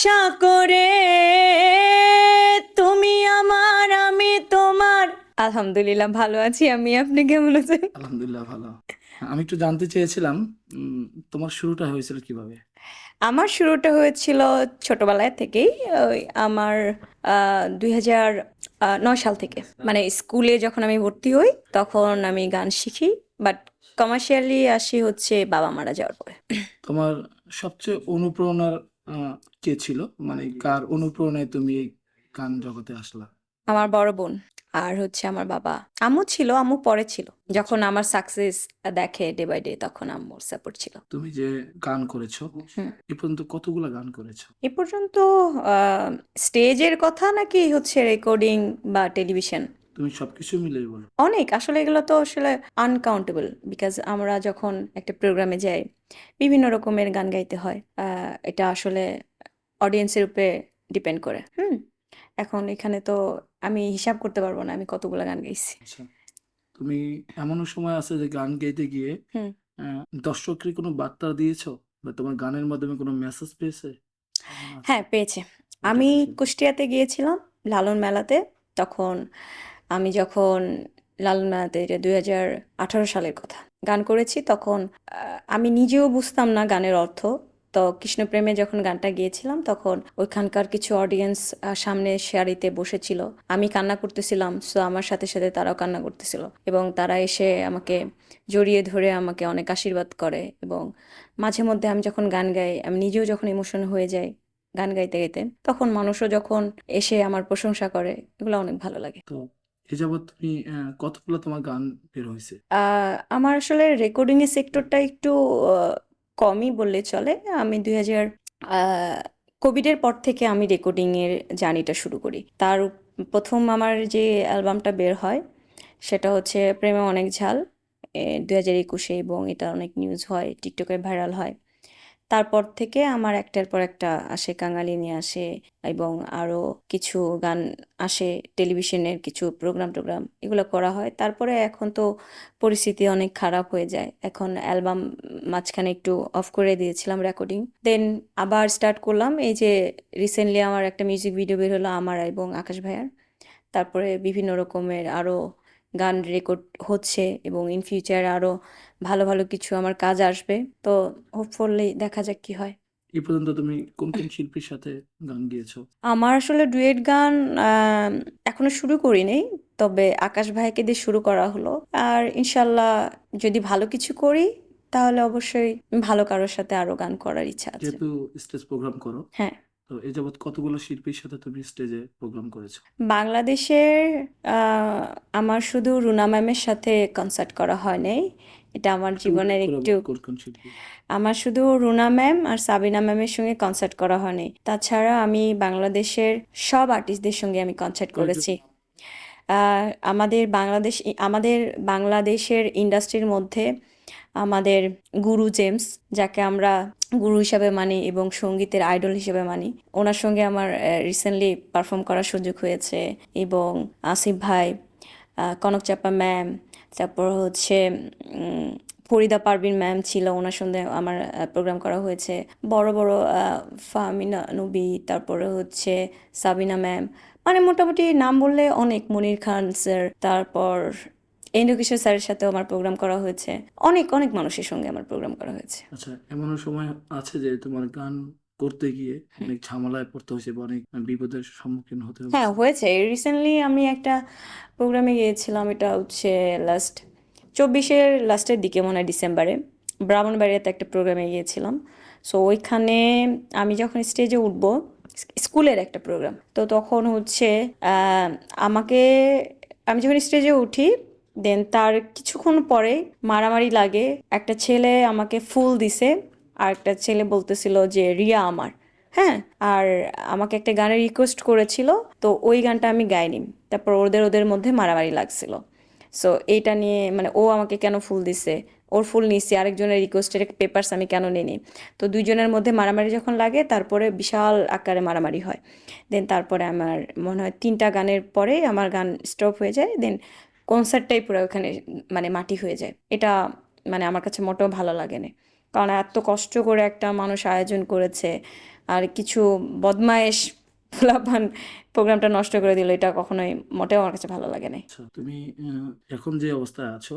আশা করে তুমি আমার আমি তোমার। আলহামদুলিল্লাহ ভালো আছি। আমি আপনি কেমন আছেন? আলহামদুলিল্লাহ ভালো। আমি একটু জানতে চেয়েছিলাম তোমার শুরুটা হয়েছিল কীভাবে? আমার শুরুটা হয়েছিল ছোটবেলায় থেকেই ওই আমার দুই হাজার নয় সাল থেকে। মানে স্কুলে যখন আমি ভর্তি হই তখন আমি গান শিখি বাট কমার্শিয়ালি আসি হচ্ছে বাবা মারা যাওয়ার পরে। তোমার সবচেয়ে অনুপ্রেরণার কে ছিল? মানে কার অনুপ্রেরণায় তুমি এই গান জগতে আসলা? আমার বড় বোন আর হচ্ছে আমার বাবা। আম্মু ছিল আম্মু পরে ছিল। যখন আমার সাকসেস দেখে ডে বাই ডে তখন আম্মুর সাপোর্ট ছিল। তুমি যে গান করেছ। এ পর্যন্ত কতগুলো গান করেছ? এ পর্যন্ত স্টেজের কথা নাকি হচ্ছে রেকর্ডিং বা টেলিভিশন তুমি সবকিছু মিলেই বলো। অনেক আসলে এগুলো তো আসলে আনকাউন্টেবল বিকজ আমরা যখন একটা প্রোগ্রামে যাই বিভিন্ন রকমের গান গাইতে হয় এটা আসলে অডিয়েন্সের উপরে ডিপেন্ড করে। হুম এখন এখানে তো আমি হিসাব করতে পারব না আমি কতগুলো গান গাইছি। আচ্ছা তুমি এমনও সময় আছে যে গান গাইতে গিয়ে দর্শককে কোনো বার্তা দিয়েছ বা তোমার গানের মাধ্যমে কোনো মেসেজ পেয়েছে? হ্যাঁ পেয়েছে। আমি কুষ্টিয়াতে গিয়েছিলাম লালন মেলাতে তখন আমি যখন লালন মেলাতে এটা দুই হাজার আঠারো সালের কথা গান করেছি, তখন আমি নিজেও বুঝতাম না গানের অর্থ। তো কৃষ্ণপ্রেমে যখন গানটা গিয়েছিলাম, তখন ওইখানকার কিছু অডিয়েন্স সামনে সারিতে বসেছিল। আমি কান্না করতেছিলাম সো আমার সাথে সাথে তারাও কান্না করতেছিল। এবং তারা এসে আমাকে জড়িয়ে ধরে আমাকে অনেক আশীর্বাদ করে এবং মাঝে মধ্যে আমি যখন গান গাই, আমি নিজেও যখন ইমোশন হয়ে যাই গান গাইতে গাইতে, তখন মানুষও যখন এসে আমার প্রশংসা করে, এগুলো অনেক ভালো লাগে। এ যাবৎ তুমি কতগুলো তোমার গান বের হয়েছে? আমার আসলে রেকর্ডিং এর সেক্টরটা একটু কমই বললে চলে। আমি দুই হাজার কোভিডের পর থেকে আমি রেকর্ডিং এর জার্নিটা শুরু করি। তার প্রথম আমার যে অ্যালবামটা বের হয়, সেটা হচ্ছে প্রেমে অনেক ঝাল। দুই হাজার একুশে এবং এটা অনেক নিউজ হয় টিকটকে ভাইরাল হয়। তারপর থেকে আমার একটার পর একটা আসে, কাঙালি নিয়ে আসে এবং আরও কিছু গান আসে, টেলিভিশনের কিছু প্রোগ্রাম টোগ্রাম এগুলো করা হয়। তারপরে এখন তো পরিস্থিতি অনেক খারাপ হয়ে যায়। এখন অ্যালবাম মাঝখানে একটু অফ করে দিয়েছিলাম রেকর্ডিং দেন আবার স্টার্ট করলাম। এই যে রিসেন্টলি আমার একটা মিউজিক ভিডিও বের হলো আমার এবং আকাশ ভাইয়ার। তারপরে বিভিন্ন রকমের আরও গান রেকর্ড হচ্ছে এবং ইন ফিউচার আরও ভালো ভালো কিছু আমার কাজ আসবে। তো হোপফুলি দেখা যাক কি হয়। এই পর্যন্ত তুমি কোন কোন শিল্পীর সাথে গান গিয়েছো? আমার আসলে ডুয়েট গান এখনও শুরু করিনি তবে আকাশ ভাইকে দিয়ে শুরু করা হলো। আর ইনশাল্লাহ যদি ভালো কিছু করি তাহলে অবশ্যই ভালো কারোর সাথে আরও গান করার ইচ্ছা আছে। যেহেতু স্টেজ প্রোগ্রাম করো। হ্যাঁ। তো এ যাবৎ কতগুলো শিল্পীর সাথে তুমি স্টেজে প্রোগ্রাম করেছ? বাংলাদেশের আমার শুধু রুনা ম্যামের সাথে কনসার্ট করা হয় নাই। এটা আমার জীবনের একটু আমার শুধু রুনা ম্যাম আর সাবিনা ম্যামের সঙ্গে কনসার্ট করা হয়নি তাছাড়া আমি বাংলাদেশের সব আর্টিস্টদের সঙ্গে আমি কনসার্ট করেছি। আমাদের বাংলাদেশ আমাদের বাংলাদেশের ইন্ডাস্ট্রির মধ্যে আমাদের গুরু জেমস যাকে আমরা গুরু হিসাবে মানি এবং সঙ্গীতের আইডল হিসেবে মানি। ওনার সঙ্গে আমার রিসেন্টলি পারফর্ম করার সুযোগ হয়েছে এবং আসিফ ভাই কনক চাপা ম্যাম তারপর হচ্ছে ফরিদা পারভিন ম্যাম ছিল, ওনার সঙ্গে আমার প্রোগ্রাম করা হয়েছে। বড় বড় ফাহমিনা নবী, তারপরে হচ্ছে সাবিনা ম্যাম মানে মোটামুটি নাম বললে অনেক, মনির খান স্যার তারপর এন্দ্র কিশোর স্যারের সাথেও আমার প্রোগ্রাম করা হয়েছে। অনেক অনেক মানুষের সঙ্গে আমার প্রোগ্রাম করা হয়েছে। আচ্ছা এমন সময় আছে যে তোমার গান করতে গিয়ে অনেক ঝামেলায় পড়তে হয়েছে বা অনেক বিপদের সম্মুখীন হতে হয়েছে? হ্যাঁ হয়েছে। রিসেন্টলি আমি একটা প্রোগ্রামে গিয়েছিলাম এটা হচ্ছে লাস্ট চব্বিশের লাস্টের দিকে মনে হয় ডিসেম্বরে ব্রাহ্মণবাড়িয়াতে একটা প্রোগ্রামে গিয়েছিলাম। সো ওইখানে আমি যখন স্টেজে উঠব স্কুলের একটা প্রোগ্রাম তো তখন হচ্ছে আমাকে আমি যখন স্টেজে উঠি দেন তার কিছুক্ষণ পরে মারামারি লাগে। একটা ছেলে আমাকে ফুল দিছে, আর একটা ছেলে বলতেছিল যে, রিয়া আমার। হ্যাঁ আর আমাকে একটা গানের রিকোয়েস্ট করেছিল, তো ওই গানটা আমি গাইনি। তারপর ওদের ওদের মধ্যে মারামারি লাগছিল। সো এইটা নিয়ে মানে ও আমাকে কেন ফুল দিছে? ওর ফুল নিছি আরেকজনের রিকোয়েস্টের পেপারস আমি কেন নিনি তো দুইজনের মধ্যে মারামারি যখন লাগে, তারপরে বিশাল আকারে মারামারি হয়। দেন তারপরে আমার, মনে হয় তিনটা গানের পরে আমার গান স্টপ হয়ে যায়। দেন কনসার্টটাই পুরো ওখানে মানে মাটি হয়ে যায়। এটা মানে আমার কাছে মোটেও ভালো লাগে না কারণ এত কষ্ট করে একটা মানুষ আয়োজন করেছে আর কিছু বদমায়েশ পোলাপান প্রোগ্রামটা নষ্ট করে দিল এটা কখনোই মোটেও আমার কাছে ভালো লাগে না আচ্ছা তুমি এখন যে অবস্থায় আছো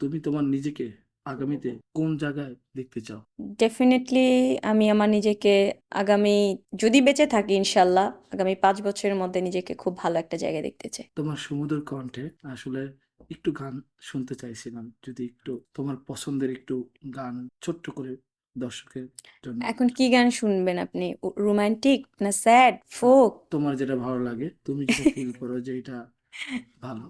তুমি তোমার নিজেকে আগামীতে কোন জায়গায় দেখতে চাও? ডেফিনেটলি আমি আমার নিজেকে আগামী যদি বেঁচে থাকি ইনশাল্লাহ আগামী পাঁচ বছরের মধ্যে নিজেকে খুব ভালো একটা জায়গায় দেখতে চাই। তোমার সুমধুর কণ্ঠে আসলে একটু গান শুনতে চাইছিলাম যদি একটু তোমার পছন্দের একটু গান ছোট্ট করে দর্শকের জন্য। এখন কি গান শুনবেন আপনি? রোমান্টিক না স্যাড ফোক? তোমার যেটা ভালো লাগে তুমি যেটা ফিল করো যে এটা ভালো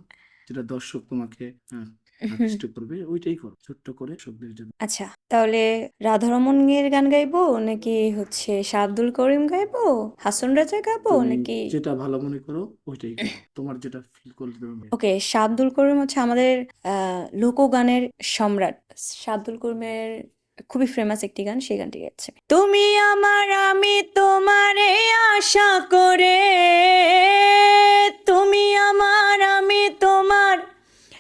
যেটা দর্শক তোমাকে হ্যাঁ, আকৃষ্ট করবে ওইটাই করো ছোট্ট করে দর্শকদের জন্য। আচ্ছা তাহলে রাধারমণের গান গাইবো নাকি হচ্ছে শাহ আব্দুল করিম গাইবো হাসন রাজা তুমি নাকি? যেটা ভালো মনে করো ওইটাই করো তোমার যেটা ফিল করলে তুমি ওকে শাহ আব্দুল করিম হচ্ছে আমাদের আহ, লোকগানের সম্রাট। শাহ আব্দুল করিমের খুবই ফেমাস একটি গান সেই গানটি গাচ্ছে তুমি আমার আমি তোমারে আশা করে তুমি আমার আমি তোমার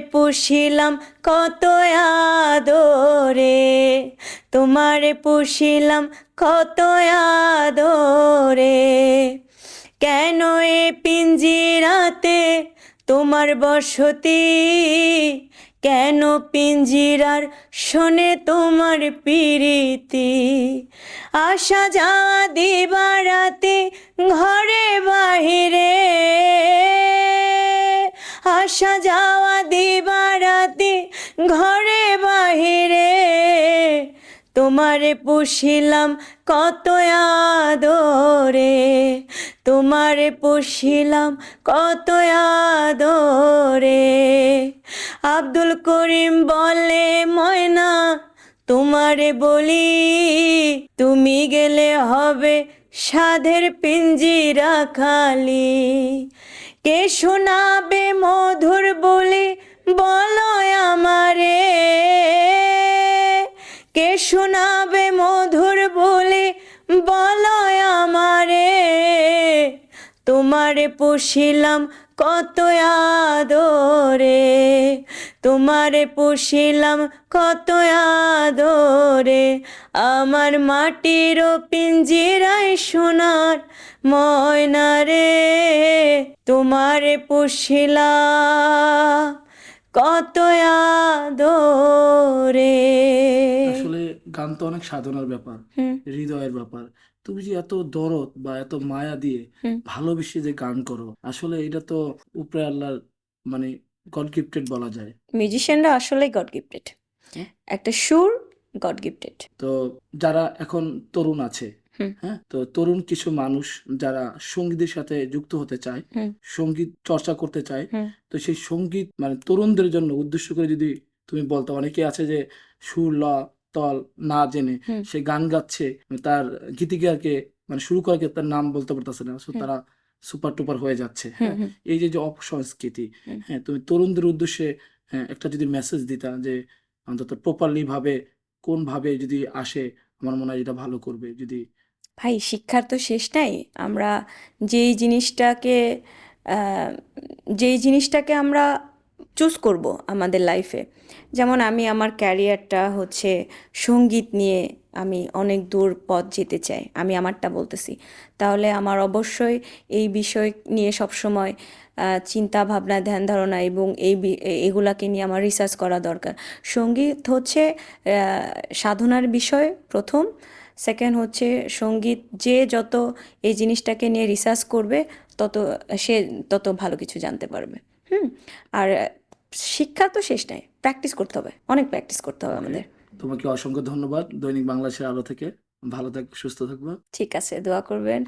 পুষিলাম কত আদরে, তোমারে পুষিলাম কত আদরে। কেন এ পিঞ্জিরাতে তোমার বসতি? কেন পিঞ্জিরার শোনে তোমার পিরিতি? আসা যাওয়া দিবারাতে ঘরে বাহিরে। আসা যাওয়া দিবারাতে ঘরে বাহিরে। তোমারে পুষিলাম কত আদরে। তোমারে পুষিলাম কত আদরে। আব্দুল করিম বলে, ময়না, তোমারে বলি, তুমি গেলে হবে সাধের পিঞ্জিরা খালি। কে শোনাবে মধুর বলে? বলো আমারে। কে শোনাবে মধুর বলে? বলো আমারে। তোমারে পুষিলাম কত আদরে। তোমারে পুষিলাম কত আদরে। আমার মাটির পিঞ্জিরায় সোনার ময়না রে। তোমারে পুষিলাম কত আদরে। আসলে গান তো অনেক সাধনার ব্যাপার হৃদয়ের ব্যাপার। তুমি যে এত দরদ বা এত মায়া দিয়ে ভালোবেসে যে গান করো আসলে এটা তো উপরে আল্লাহর মানে গড গিফটেড বলা যায়। মিউজিশিয়ানরা আসলেই গড গিফটেড একটা সুর গড গিফটেড তো যারা এখন তরুণ আছে হুম। হ্যাঁ তো তরুণ কিছু মানুষ যারা সঙ্গীতের সাথে যুক্ত হতে চায় হুম। সংগীত চর্চা করতে চায় হুম। তো সেই সংগীত মানে তরুণদের জন্য উদ্দেশ্য করে যদি তুমি বলতো অনেকে আছে যে সুর ল তল না জেনে হুম। সে গান গাচ্ছে তার গীতিকারকে মানে শুরু করে তার নাম বলতে পারতেছে না So হুম। তারা সুপার টুপার হয়ে যাচ্ছে হুম হ্যাঁ হুম এই যে যে অপসংস্কৃতি হুম। হ্যাঁ তুমি তরুণদের উদ্দেশ্যে হ্যাঁ একটা যদি মেসেজ দিতা যে অন্তত প্রপারলি ভাবে কোন ভাবে যদি আসে আমার মনে হয় এটা ভালো করবে যদি ভাই, শিক্ষার তো শেষ নাই। আমরা যেই জিনিসটাকে যেই জিনিসটাকে আমরা চুজ করব আমাদের লাইফে যেমন আমি আমার ক্যারিয়ারটা হচ্ছে সংগীত নিয়ে আমি অনেক দূর পথ যেতে চাই, আমি আমারটা বলতেছি। তাহলে আমার অবশ্যই এই বিষয় নিয়ে সবসময় চিন্তা, ভাবনা, ধ্যান, ধারণা এবং এই এগুলাকে নিয়ে আমার রিসার্চ করা দরকার। সংগীত হচ্ছে সাধনার বিষয় প্রথম। সেকেন্ড হচ্ছে সংগীত যে যত এই জিনিসটাকে নিয়ে রিসার্চ করবে তত সে তত ভালো কিছু জানতে পারবে। হুম? আর শিক্ষা তো শেষ নাই প্র্যাকটিস করতে হবে অনেক প্র্যাকটিস করতে হবে আমাদের। তোমাকে অসংখ্য ধন্যবাদ দৈনিক বাংলাদেশের আলো থেকে। ভালো থাক সুস্থ থাকবে। ঠিক আছে দোয়া করবেন।